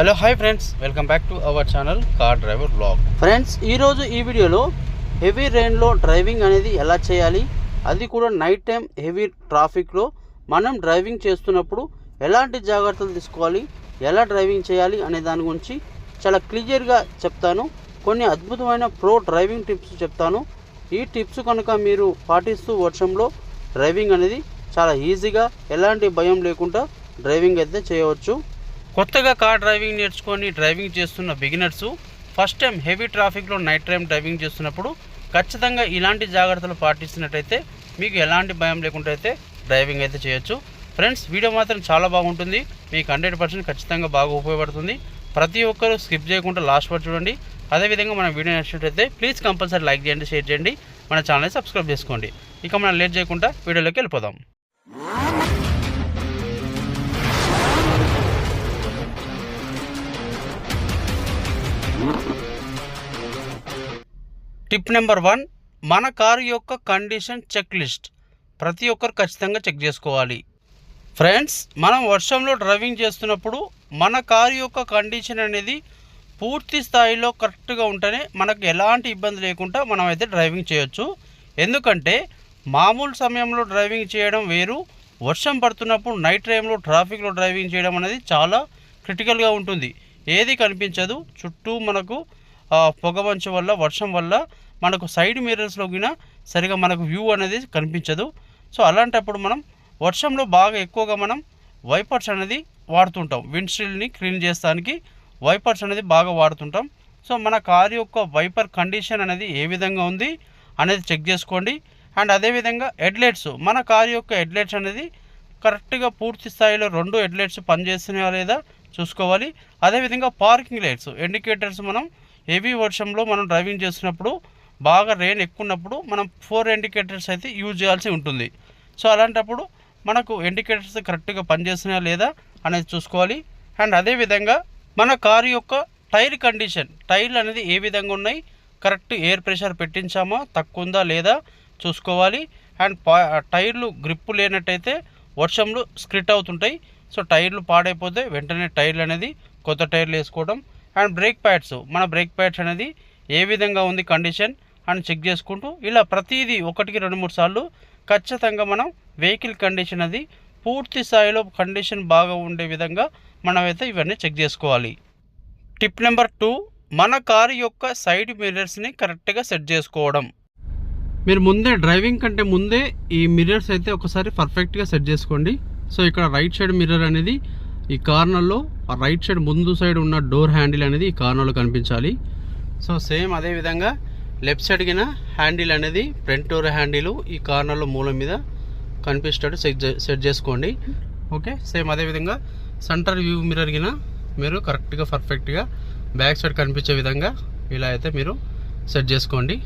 Hello hi friends welcome back to our channel car driver blog friends ఈరోజు ఈ వీడియోలో heavy రెయిన్లో driving అనేది ఎలా చేయాలి? అది కూడా నైట్ టైం హెవీ ట్రాఫిక్లో మనం డ్రైవింగ్ చేస్తున్నప్పుడు ఎలాంటి జాగ్రత్తలు తీసుకోవాలి? ఎలా డ్రైవింగ్ చేయాలి? అనే దాని గురించి చాలా క్లియర్గా చెప్తాను. కొన్ని అద్భుతమైన ప్రో డ్రైవింగ్ టిప్స్ చెప్తాను. ఈ టిప్స్ కనుక మీరు పాటిస్తూ వర్షంలో డ్రైవింగ్ అనేది చాలా ఈజీగా ఎలాంటి భయం లేకుండా డ్రైవింగ్ అయితే చేయవచ్చు. కొత్తగా కార్ డ్రైవింగ్ నేర్చుకొని డ్రైవింగ్ చేస్తున్న బిగినర్స్ ఫస్ట్ టైం హెవీ ట్రాఫిక్లో నైట్ టైం డ్రైవింగ్ చేస్తున్నప్పుడు ఖచ్చితంగా ఇలాంటి జాగ్రత్తలు పాటిస్తున్నట్టయితే మీకు ఎలాంటి భయం లేకుండా అయితే డ్రైవింగ్ అయితే చేయొచ్చు. ఫ్రెండ్స్ వీడియో మాత్రం చాలా బాగుంటుంది. మీకు హండ్రెడ్ పర్సెంట్ ఖచ్చితంగా బాగా ఉపయోగపడుతుంది. ప్రతి ఒక్కరూ స్కిప్ చేయకుండా లాస్ట్ వరకు చూడండి. అదేవిధంగా మన వీడియో నచ్చినట్లయితే ప్లీజ్ కంపల్సరీ లైక్ చేయండి షేర్ చేయండి. మన ఛానల్ని సబ్స్క్రైబ్ చేసుకోండి. ఇక మనం లేట్ చేయకుండా వీడియోలోకి వెళ్ళిపోదాం. టిప్ నెంబర్ వన్ మన కారు యొక్క కండిషన్ చెక్ లిస్ట్ ప్రతి ఒక్కరు ఖచ్చితంగా చెక్ చేసుకోవాలి. ఫ్రెండ్స్ మనం వర్షంలో డ్రైవింగ్ చేస్తున్నప్పుడు మన కారు యొక్క కండిషన్ అనేది పూర్తి స్థాయిలో కరెక్ట్గా ఉంటేనే మనకు ఎలాంటి ఇబ్బంది లేకుండా మనం అయితే డ్రైవింగ్ చేయొచ్చు. ఎందుకంటే మామూలు సమయంలో డ్రైవింగ్ చేయడం వేరు వర్షం పడుతున్నప్పుడు నైట్ టైంలో ట్రాఫిక్లో డ్రైవింగ్ చేయడం అనేది చాలా క్రిటికల్గా ఉంటుంది. ఏది కనిపించదు. చుట్టూ మనకు పొగమంచు వల్ల వర్షం వల్ల మనకు సైడ్ మిర్రర్స్లో కూడా సరిగా మనకు వ్యూ అనేది కనిపించదు. సో అలాంటప్పుడు మనం వర్షంలో బాగా ఎక్కువగా మనం వైపర్స్ అనేది వాడుతుంటాం. విండ్షీల్డ్ని క్లీన్ చేస్తానికి వైపర్స్ అనేది బాగా వాడుతుంటాం. సో మన కార్ యొక్క వైపర్ కండిషన్ అనేది ఏ విధంగా ఉంది అనేది చెక్ చేసుకోండి. అండ్ అదేవిధంగా హెడ్లైట్స్ మన కార్ యొక్క హెడ్లైట్స్ అనేది కరెక్ట్గా పూర్తి స్థాయిలో రెండు హెడ్లైట్స్ పనిచేస్తున్నాయా లేదా చూసుకోవాలి. అదేవిధంగా పార్కింగ్ లైట్స్. ఇండికేటర్స్ మనం హెవీ వర్షంలో మనం డ్రైవింగ్ చేసినప్పుడు బాగా రెయిన్ ఎక్కువ ఉన్నప్పుడు మనం ఫోర్ ఇండికేటర్స్ అయితే యూజ్ చేయాల్సి ఉంటుంది. సో అలాంటప్పుడు మనకు ఇండికేటర్స్ కరెక్ట్గా పనిచేస్తున్నాయా లేదా అనేది చూసుకోవాలి. అండ్ అదేవిధంగా మన కారు యొక్క టైర్ కండిషన్ టైర్లు అనేది ఏ విధంగా ఉన్నాయి కరెక్ట్ ఎయిర్ ప్రెషర్ పెట్టించామా తక్కువ ఉందా లేదా చూసుకోవాలి. అండ్ టైర్లు గ్రిప్పు లేనట్టయితే వర్షంలో స్క్రిట్ అవుతుంటాయి. సో టైర్లు పాడైపోతే వెంటనే టైర్లు అనేది కొత్త టైర్లు వేసుకోవడం. అండ్ బ్రేక్ ప్యాడ్స్ మన బ్రేక్ ప్యాడ్స్ అనేది ఏ విధంగా ఉంది కండిషన్ అని చెక్ చేసుకుంటూ ఇలా ప్రతిదీ ఒకటికి రెండు మూడు సార్లు ఖచ్చితంగా మనం వెహికల్ కండిషన్ అది పూర్తి స్థాయిలో కండిషన్ బాగా ఉండే విధంగా మనమైతే ఇవన్నీ చెక్ చేసుకోవాలి. టిప్ నెంబర్ టూ మన కారు యొక్క సైడ్ మిర్రర్స్ని కరెక్ట్గా సెట్ చేసుకోవడం. మీరు ముందే డ్రైవింగ్ కంటే ముందే ఈ మిర్రర్స్ అయితే ఒకసారి పర్ఫెక్ట్గా సెట్ చేసుకోండి. సో ఇక్కడ రైట్ సైడ్ మిర్రర్ అనేది ఈ కార్నర్లో ఆ రైట్ సైడ్ ముందు సైడ్ ఉన్న డోర్ హ్యాండిల్ అనేది ఈ కార్నర్లో కనిపించాలి. సో సేమ్ అదే విధంగా లెఫ్ట్ సైడ్ హ్యాండిల్ అనేది ఫ్రంట్ డోర్ హ్యాండిల్ ఈ కార్నర్లో మూల మీద కనిపిస్తాడు. సెట్ సెట్ చేసుకోండి. ఓకే సేమ్ అదే విధంగా సెంటర్ వ్యూ మిర్రర్ కిన మీరు కరెక్ట్గా పర్ఫెక్ట్గా బ్యాక్ సైడ్ కనిపించే విధంగా ఇలా అయితే మీరు సెట్ చేసుకోండి.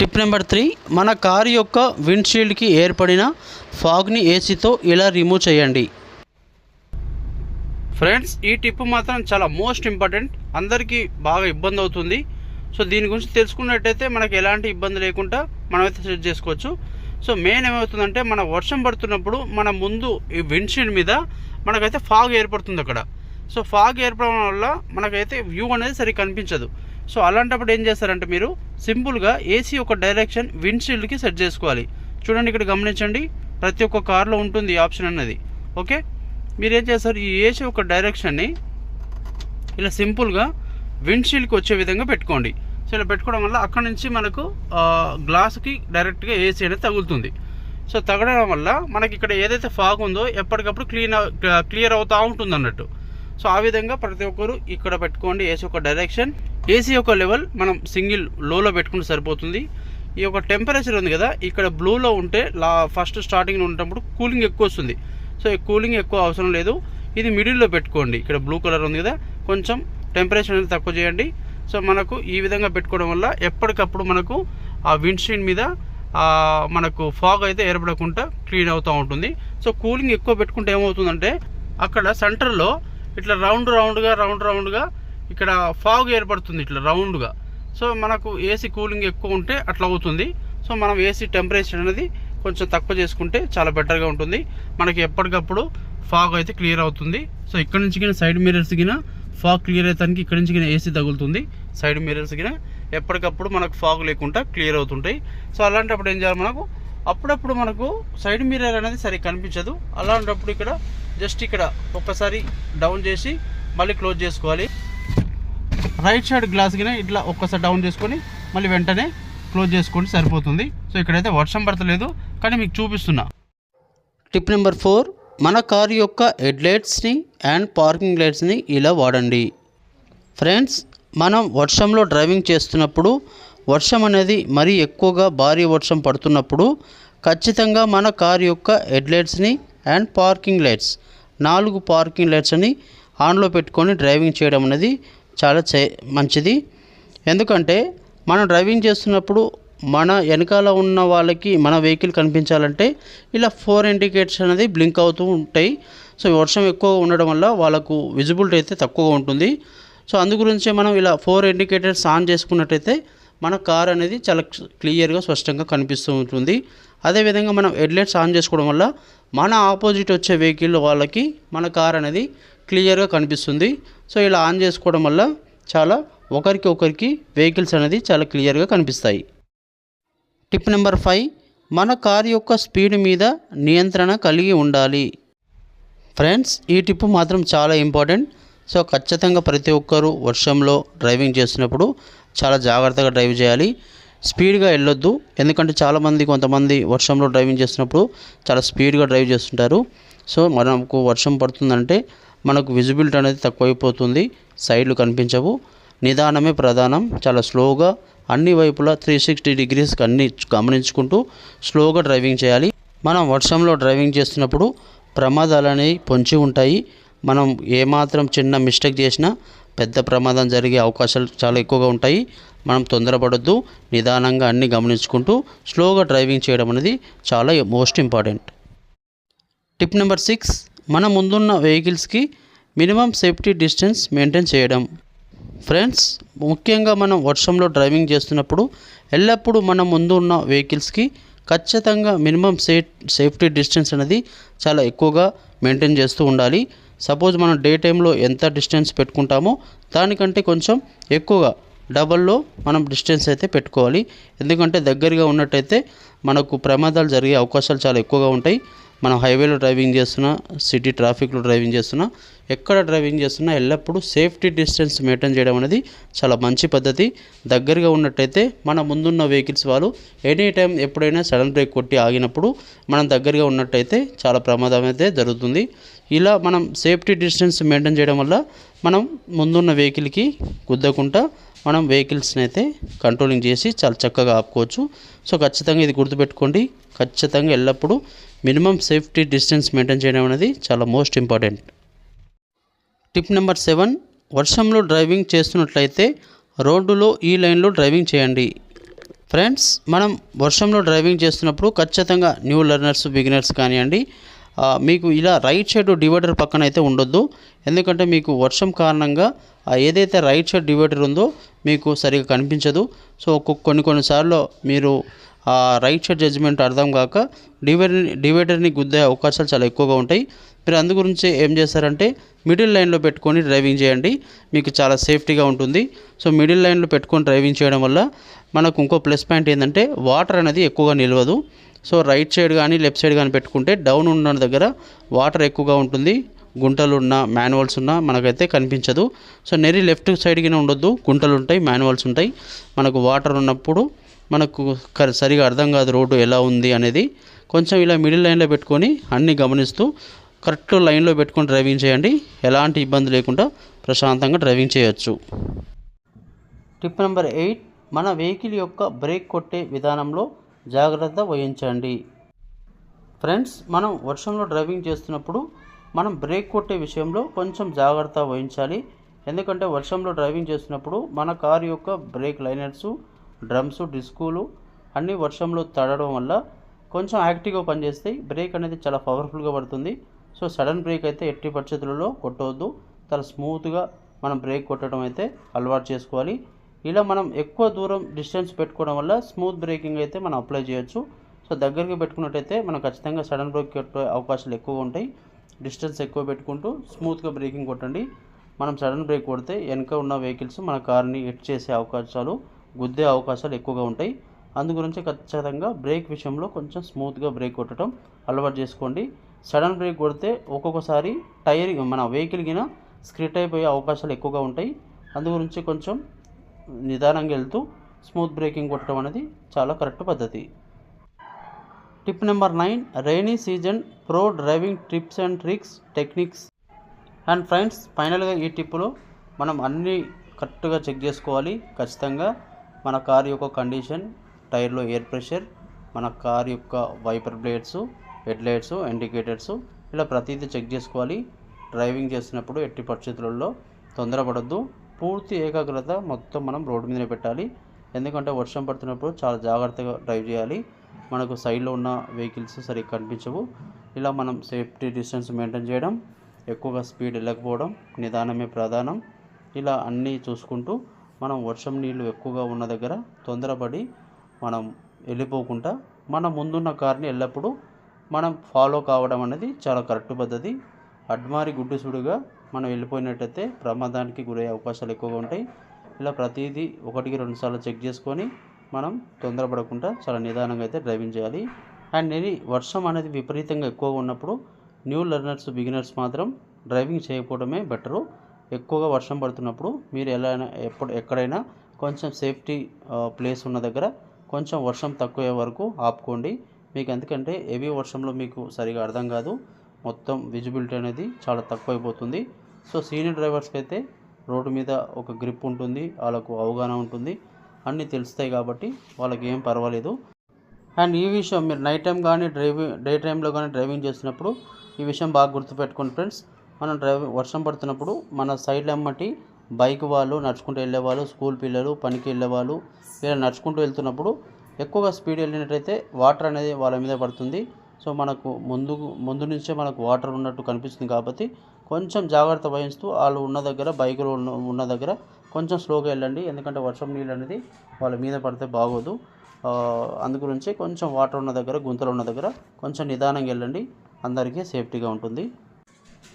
టిప్ నెంబర్ త్రీ మన కారు యొక్క విండ్షీల్డ్కి ఏర్పడిన ఫాగ్ని ఏసీతో ఇలా రిమూవ్ చేయండి. ఫ్రెండ్స్ ఈ టిప్ మాత్రం చాలా మోస్ట్ ఇంపార్టెంట్. అందరికీ బాగా ఇబ్బంది అవుతుంది. సో దీని గురించి తెలుసుకున్నట్టయితే మనకి ఎలాంటి ఇబ్బంది లేకుండా మనమైతే సెట్ చేసుకోవచ్చు. సో మెయిన్ ఏమవుతుందంటే మన వర్షం పడుతున్నప్పుడు మన ముందు ఈ విండ్షీల్డ్ మీద మనకైతే ఫాగ్ ఏర్పడుతుంది అక్కడ. సో ఫాగ్ ఏర్పడడం వల్ల మనకైతే వ్యూ అనేది సరిగ్గా కనిపించదు. సో అలాంటప్పుడు ఏం చేస్తారంటే మీరు సింపుల్గా ఏసీ ఒక డైరెక్షన్ విండ్షీల్డ్కి సెట్ చేసుకోవాలి. చూడండి ఇక్కడ గమనించండి. ప్రతి ఒక్క కార్లో ఉంటుంది ఆప్షన్ అన్నది. ఓకే? మీరు ఏం చేస్తారు? ఈ ఏసీ ఒక డైరెక్షన్ని ఇలా సింపుల్గా విండ్షీల్డ్కి వచ్చే విధంగా పెట్టుకోండి. సో ఇలా పెట్టుకోవడం వల్ల అక్కడ నుంచి మనకు గ్లాస్కి డైరెక్ట్గా ఏసీ అనేది తగులుతుంది. సో తగలడం వల్ల మనకి ఇక్కడ ఏదైతే ఫాగ్ ఉందో ఎప్పటికప్పుడు క్లీన్ క్లియర్ అవుతూ ఉంటుంది అన్నట్టు సో ఆ విధంగా ప్రతి ఒక్కరు ఇక్కడ పెట్టుకోండి ఏసీ ఒక డైరెక్షన్. ఏసీ యొక్క లెవెల్ మనం సింగిల్ లోలో పెట్టుకుంటే సరిపోతుంది. ఈ యొక్క టెంపరేచర్ ఉంది కదా ఇక్కడ బ్లూలో ఉంటే లా ఫస్ట్ స్టార్టింగ్లో ఉన్నప్పుడు కూలింగ్ ఎక్కువ వస్తుంది. సో ఈ కూలింగ్ ఎక్కువ అవసరం లేదు. ఇది మిడిల్లో పెట్టుకోండి. ఇక్కడ బ్లూ కలర్ ఉంది కదా కొంచెం టెంపరేచర్ అనేది తక్కువ చేయండి. సో మనకు ఈ విధంగా పెట్టుకోవడం వల్ల ఎప్పటికప్పుడు మనకు ఆ విండ్షీల్డ్ మీద మనకు ఫాగ్ అయితే ఏర్పడకుండా క్లీన్ అవుతూ ఉంటుంది. సో కూలింగ్ ఎక్కువ పెట్టుకుంటే ఏమవుతుందంటే అక్కడ సెంటర్లో ఇట్లా రౌండ్ రౌండ్గా రౌండ్ రౌండ్గా ఇక్కడ ఫాగ్ ఏర్పడుతుంది ఇట్లా రౌండ్గా. సో మనకు ఏసీ కూలింగ్ ఎక్కువ ఉంటే అట్లా అవుతుంది. సో మనం ఏసీ టెంపరేచర్ అనేది కొంచెం తక్కువ చేసుకుంటే చాలా బెటర్గా ఉంటుంది. మనకి ఎప్పటికప్పుడు ఫాగ్ అయితే క్లియర్ అవుతుంది. సో ఇక్కడ నుంచి కింద సైడ్ మిరర్స్ కింద ఫాగ్ క్లియర్ అవుతానికి ఇక్కడ నుంచి కింద ఏసీ తగులుతుంది. సైడ్ మిరర్స్ కింద ఎప్పటికప్పుడు మనకు ఫాగ్ లేకుండా క్లియర్ అవుతుంటాయి. సో అలాంటప్పుడు ఏం చేయాలి మనకు? అప్పుడప్పుడు మనకు సైడ్ మిర్రర్ అనేది సరిగ్గా కనిపించదు. అలాంటప్పుడు ఇక్కడ జస్ట్ ఇక్కడ ఒక్కసారి డౌన్ చేసి మళ్ళీ క్లోజ్ చేసుకోవాలి. రైట్ సైడ్ గ్లాస్ కింద ఇట్లా ఒక్కసారి డౌన్ చేసుకొని మళ్ళీ వెంటనే క్లోజ్ చేసుకోండి సరిపోతుంది. సో ఇక్కడైతే వర్షం పడతలేదు కానీ మీకు చూపిస్తున్నా. టిప్ నెంబర్ ఫోర్ మన కారు యొక్క హెడ్ లైట్స్ని అండ్ పార్కింగ్ లైట్స్ని ఇలా వాడండి. ఫ్రెండ్స్ మనం వర్షంలో డ్రైవింగ్ చేస్తున్నప్పుడు వర్షం అనేది మరీ ఎక్కువగా భారీ వర్షం పడుతున్నప్పుడు ఖచ్చితంగా మన కారు యొక్క హెడ్ లైట్స్ని అండ్ పార్కింగ్ లైట్స్. నాలుగు పార్కింగ్ లైట్స్ అని ఆన్లో పెట్టుకొని డ్రైవింగ్ చేయడం అనేది చాలా చే మంచిది. ఎందుకంటే మనం డ్రైవింగ్ చేస్తున్నప్పుడు మన వెనకాల ఉన్న వాళ్ళకి మన వెహికల్ కనిపించాలంటే ఇలా ఫోర్ ఇండికేటర్స్ అనేది బ్లింక్ అవుతూ ఉంటాయి. సో వర్షం ఎక్కువ ఉండడం వల్ల వాళ్ళకు విజిబిలిటీ అయితే తక్కువగా ఉంటుంది. సో అందుగురించే మనం ఇలా ఫోర్ ఇండికేటర్స్ ఆన్ చేసుకున్నట్టయితే మన కార్ అనేది చాలా క్లియర్గా స్పష్టంగా కనిపిస్తూ ఉంటుంది. అదేవిధంగా మనం హెడ్లైట్స్ ఆన్ చేసుకోవడం వల్ల మన ఆపోజిట్ వచ్చే వెహికల్ వాళ్ళకి మన కార్ అనేది క్లియర్గా కనిపిస్తుంది. సో ఇలా ఆన్ చేసుకోవడం వల్ల చాలా ఒకరికి ఒకరికి వెహికల్స్ అనేది చాలా క్లియర్గా కనిపిస్తాయి. టిప్ నెంబర్ ఫైవ్ మన కార్ యొక్క స్పీడ్ మీద నియంత్రణ కలిగి ఉండాలి. ఫ్రెండ్స్ ఈ టిప్ మాత్రం చాలా ఇంపార్టెంట్. సో ఖచ్చితంగా ప్రతి ఒక్కరూ వర్షంలో డ్రైవింగ్ చేసినప్పుడు చాలా జాగ్రత్తగా డ్రైవ్ చేయాలి. స్పీడ్గా వెళ్ళొద్దు. ఎందుకంటే చాలామంది కొంతమంది వర్షంలో డ్రైవింగ్ చేసినప్పుడు చాలా స్పీడ్గా డ్రైవ్ చేస్తుంటారు. సో మనకు వర్షం పడుతుందంటే మనకు విజిబిలిటీ అనేది తక్కువైపోతుంది. సైడ్లు కనిపించవు. నిదానమే ప్రధానం. చాలా స్లోగా అన్ని వైపులా త్రీ సిక్స్టీ డిగ్రీస్కి అన్ని గమనించుకుంటూ స్లోగా డ్రైవింగ్ చేయాలి. మనం వర్షంలో డ్రైవింగ్ చేస్తున్నప్పుడు ప్రమాదాలు అనేవి పొంచి ఉంటాయి. మనం ఏమాత్రం చిన్న మిస్టేక్ చేసినా పెద్ద ప్రమాదం జరిగే అవకాశాలు చాలా ఎక్కువగా ఉంటాయి. మనం తొందరపడొద్దు నిదానంగా అన్ని గమనించుకుంటూ స్లోగా డ్రైవింగ్ చేయడం అనేది చాలా most important. Tip number six మన ముందున్న వెహికల్స్కి మినిమం సేఫ్టీ డిస్టెన్స్ మెయింటైన్ చేయడం. ఫ్రెండ్స్ ముఖ్యంగా మనం వర్షంలో డ్రైవింగ్ చేస్తున్నప్పుడు ఎల్లప్పుడూ మన ముందు ఉన్న వెహికల్స్కి ఖచ్చితంగా మినిమం సే సేఫ్టీ డిస్టెన్స్ అనేది చాలా ఎక్కువగా మెయింటైన్ చేస్తూ ఉండాలి. సపోజ్ మనం డే టైంలో ఎంత డిస్టెన్స్ పెట్టుకుంటామో దానికంటే కొంచెం ఎక్కువగా డబల్లో మనం డిస్టెన్స్ అయితే పెట్టుకోవాలి. ఎందుకంటే దగ్గరగా ఉన్నట్టయితే మనకు ప్రమాదాలు జరిగే అవకాశాలు చాలా ఎక్కువగా ఉంటాయి. మనం హైవేలో డ్రైవింగ్ చేస్తున్నా సిటీ ట్రాఫిక్లో డ్రైవింగ్ చేస్తున్నా ఎక్కడ డ్రైవింగ్ చేస్తున్నా ఎల్లప్పుడూ సేఫ్టీ డిస్టెన్స్ మెయింటైన్ చేయడం అనేది చాలా మంచి పద్ధతి. దగ్గరగా ఉన్నట్టయితే మన ముందున్న వెహికల్స్ వాళ్ళు ఎనీ టైం ఎప్పుడైనా సడన్ బ్రేక్ కొట్టి ఆగినప్పుడు మనం దగ్గరగా ఉన్నట్టయితే చాలా ప్రమాదం అయితే జరుగుతుంది. ఇలా మనం సేఫ్టీ డిస్టెన్స్ మెయింటైన్ చేయడం వల్ల మనం ముందున్న వెహికల్కి గుద్దకుండా మనం వెహికల్స్ని అయితే కంట్రోలింగ్ చేసి చాలా చక్కగా ఆపుకోవచ్చు. సో ఖచ్చితంగా ఇది గుర్తుపెట్టుకోండి. ఖచ్చితంగా ఎల్లప్పుడూ మినిమం సేఫ్టీ డిస్టెన్స్ మెయింటైన్ చేయడం అనేది చాలా most important. Tip number seven వర్షంలో డ్రైవింగ్ చేస్తున్నట్లయితే రోడ్డులో ఈ లైన్లో డ్రైవింగ్ చేయండి. ఫ్రెండ్స్ మనం వర్షంలో డ్రైవింగ్ చేస్తున్నప్పుడు ఖచ్చితంగా న్యూ లెర్నర్స్ బిగినర్స్ కానివ్వండి మీకు ఇలా రైట్ సైడ్ డివైడర్ పక్కన అయితే ఉండొద్దు. ఎందుకంటే మీకు వర్షం కారణంగా ఏదైతే రైట్ సైడ్ డివైడర్ ఉందో మీకు సరిగా కనిపించదు. సో కొన్ని కొన్నిసార్లు మీరు రైట్ సైడ్ జడ్జిమెంట్ అర్థం కాక డివైడర్ డివైడర్ని గుద్దే అవకాశాలు చాలా ఎక్కువగా ఉంటాయి. మీరు అందు గురించి ఏం చేస్తారంటే మిడిల్ లైన్లో పెట్టుకొని డ్రైవింగ్ చేయండి. మీకు చాలా సేఫ్టీగా ఉంటుంది. సో మిడిల్ లైన్లో పెట్టుకొని డ్రైవింగ్ చేయడం వల్ల మనకు ఇంకో ప్లస్ పాయింట్ ఏంటంటే వాటర్ అనేది ఎక్కువగా నిలవదు. సో రైట్ సైడ్ కానీ లెఫ్ట్ సైడ్ కానీ పెట్టుకుంటే డౌన్ ఉన్న దగ్గర వాటర్ ఎక్కువగా ఉంటుంది. గుంటలు ఉన్న మాన్యువల్స్ ఉన్నా మనకైతే కనిపించదు. సో నెరీ లెఫ్ట్ సైడ్కి ఉండొద్దు. గుంటలు ఉంటాయి మాన్యువల్స్ ఉంటాయి. మనకు వాటర్ ఉన్నప్పుడు మనకు సరిగా అర్థం కాదు రోడ్డు ఎలా ఉంది అనేది. కొంచెం ఇలా మిడిల్ లైన్లో పెట్టుకొని అన్నీ గమనిస్తూ కరెక్ట్ లైన్లో పెట్టుకొని డ్రైవింగ్ చేయండి. ఎలాంటి ఇబ్బంది లేకుండా ప్రశాంతంగా డ్రైవింగ్ చేయొచ్చు. టిప్ నెంబర్ ఎయిట్ మన వెహికల్ యొక్క బ్రేక్ కొట్టే విధానంలో జాగ్రత్త వహించండి. ఫ్రెండ్స్ మనం వర్షంలో డ్రైవింగ్ చేస్తున్నప్పుడు మనం బ్రేక్ కొట్టే విషయంలో కొంచెం జాగ్రత్త వహించాలి. ఎందుకంటే వర్షంలో డ్రైవింగ్ చేస్తున్నప్పుడు మన కారు యొక్క బ్రేక్ లైనర్సు డ్రమ్స్ డిస్కులు అన్నీ వర్షంలో తడడం వల్ల కొంచెం యాక్టివ్గా పనిచేస్తాయి బ్రేక్ అనేది చాలా పవర్ఫుల్గా పడుతుంది. సో సడన్ బ్రేక్ అయితే ఎట్టి పరిస్థితులలో కొట్టవద్దు. చాలా స్మూత్గా మనం బ్రేక్ కొట్టడం అయితే అలవాటు చేసుకోవాలి. ఇలా మనం ఎక్కువ దూరం డిస్టెన్స్ పెట్టుకోవడం వల్ల స్మూత్ బ్రేకింగ్ అయితే మనం అప్లై చేయొచ్చు. సో దగ్గరికి పెట్టుకున్నట్టయితే మనం ఖచ్చితంగా సడన్ బ్రేక్ కొట్టే అవకాశాలు ఎక్కువగా ఉంటాయి. డిస్టెన్స్ ఎక్కువ పెట్టుకుంటూ స్మూత్గా బ్రేకింగ్ కొట్టండి. మనం సడన్ బ్రేక్ కొడితే వెనక ఉన్న వెహికల్స్ మన కార్ని హిట్ చేసే అవకాశాలు గుద్దే అవకాశాలు ఎక్కువగా ఉంటాయి. అందు గురించి ఖచ్చితంగా బ్రేక్ విషయంలో కొంచెం స్మూత్గా బ్రేక్ కొట్టడం అలవాటు చేసుకోండి. సడన్ బ్రేక్ కొడితే ఒక్కొక్కసారి టైర్ మన వెహికల్ కింద స్క్రిట్ అయిపోయే అవకాశాలు ఎక్కువగా ఉంటాయి. అందు గురించి కొంచెం నిదానంగా వెళ్తూ స్మూత్ బ్రేకింగ్ కొట్టడం అనేది చాలా కరెక్ట్ పద్ధతి. Tip number nine rainy season pro driving tips and tricks techniques. And friends ఫైనల్గా ఈ టిప్పులో మనం అన్నీ కరెక్ట్గా చెక్ చేసుకోవాలి. ఖచ్చితంగా మన కార్ యొక్క కండిషన్ టైర్లో ఎయిర్ ప్రెషర్ మన కార్ యొక్క wiper blades head lights indicators ఇలా ప్రతిదీ చెక్ చేసుకోవాలి. డ్రైవింగ్ చేసినప్పుడు ఎట్టి పరిస్థితులలో తొందరపడద్దు. పూర్తి ఏకాగ్రత మొత్తం మనం రోడ్డు మీదనే పెట్టాలి. ఎందుకంటే వర్షం పడుతున్నప్పుడు చాలా జాగ్రత్తగా డ్రైవ్ చేయాలి. మనకు సైడ్లో ఉన్న వెహికల్స్ సరిగ్గా కనిపించవు. ఇలా మనం సేఫ్టీ డిస్టెన్స్ మెయింటైన్ చేయడం ఎక్కువగా స్పీడ్ వెళ్ళకపోవడం నిదానమే ప్రధానం ఇలా అన్నీ చూసుకుంటూ మనం వర్షం నీళ్ళు ఎక్కువగా ఉన్న దగ్గర తొందరపడి మనం వెళ్ళిపోకుండా మన ముందున్న కార్ని ఎల్లప్పుడూ మనం ఫాలో కావడం అనేది చాలా కరెక్ట్ పద్ధతి. అడ్మారి గుడ్డుసుడుగా మనం వెళ్ళిపోయినట్టయితే ప్రమాదానికి గురయ్యే అవకాశాలు ఎక్కువగా ఉంటాయి. ఇలా ప్రతిదీ ఒకటికి రెండు సార్లు చెక్ చేసుకొని మనం తొందరపడకుండా చాలా నిదానంగా అయితే డ్రైవింగ్ చేయాలి. అండ్ ఇది వర్షం అనేది విపరీతంగా ఎక్కువగా ఉన్నప్పుడు న్యూ లెర్నర్స్ బిగినర్స్ మాత్రం డ్రైవింగ్ చేయకపోవడమే బెటరు. ఎక్కువగా వర్షం పడుతున్నప్పుడు మీరు ఎలా అయినా ఎప్పుడు ఎక్కడైనా కొంచెం సేఫ్టీ ప్లేస్ ఉన్న దగ్గర కొంచెం వర్షం తక్కువ వరకు ఆపుకోండి. మీకు ఎందుకంటే హెవీ వర్షంలో మీకు సరిగా అర్థం కాదు. మొత్తం విజిబిలిటీ అనేది చాలా తక్కువైపోతుంది. సో సీనియర్ డ్రైవర్స్కి అయితే రోడ్డు మీద ఒక గ్రిప్ ఉంటుంది వాళ్ళకు అవగాహన ఉంటుంది. అన్నీ తెలుస్తాయి కాబట్టి వాళ్ళకి ఏం పర్వాలేదు. అండ్ ఈ విషయం మీరు నైట్ టైం కానీ డ్రైవింగ్ డే టైంలో కానీ డ్రైవింగ్ చేసినప్పుడు ఈ విషయం బాగా గుర్తుపెట్టుకోండి ఫ్రెండ్స్ మనం డ్రైవింగ్ వర్షం పడుతున్నప్పుడు మన సైడ్ అమ్మటి బైక్ వాళ్ళు నడుచుకుంటూ వెళ్ళేవాళ్ళు స్కూల్ పిల్లలు పనికి వెళ్ళేవాళ్ళు ఇలా నడుచుకుంటూ వెళ్తున్నప్పుడు ఎక్కువగా స్పీడ్ వెళ్ళినట్టయితే వాటర్ అనేది వాళ్ళ మీద పడుతుంది. సో మనకు ముందు ముందు నుంచే మనకు వాటర్ ఉన్నట్టు కనిపిస్తుంది కాబట్టి కొంచెం జాగ్రత్త వహిస్తూ వాళ్ళు ఉన్న దగ్గర బైకులు ఉన్న ఉన్న దగ్గర కొంచెం స్లోగా వెళ్ళండి. ఎందుకంటే వర్షం నీళ్ళు అనేది వాళ్ళ మీద పడితే బాగోదు. అందుగురించి కొంచెం వాటర్ ఉన్న దగ్గర గుంతలు ఉన్న దగ్గర కొంచెం నిదానంగా వెళ్ళండి. అందరికీ సేఫ్టీగా ఉంటుంది.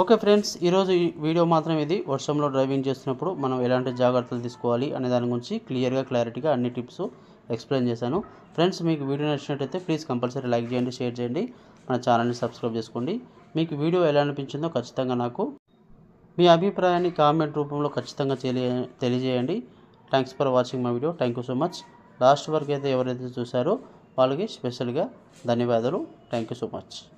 ఓకే ఫ్రెండ్స్ ఈరోజు ఈ వీడియో మాత్రం ఇది. వర్షంలో డ్రైవింగ్ చేస్తున్నప్పుడు మనం ఎలాంటి జాగ్రత్తలు తీసుకోవాలి అనే దాని గురించి క్లియర్గా క్లారిటీగా అన్ని టిప్స్ ఎక్స్ప్లెయిన్ చేశాను. ఫ్రెండ్స్ మీకు వీడియో నచ్చినట్టయితే ప్లీజ్ కంపల్సరీ లైక్ చేయండి షేర్ చేయండి. మన ఛానల్ని సబ్స్క్రైబ్ చేసుకోండి. మీకు వీడియో ఎలా అనిపించిందో ఖచ్చితంగా నాకు మీ అభిప్రాయాన్ని కామెంట్ రూపంలో ఖచ్చితంగా తెలియ తెలియజేయండి. Thanks for watching my video thank you so much last వరకు అయితే ఎవరైతే చూసారో వాళ్ళకి స్పెషల్గా ధన్యవాదాలు. Thank you so much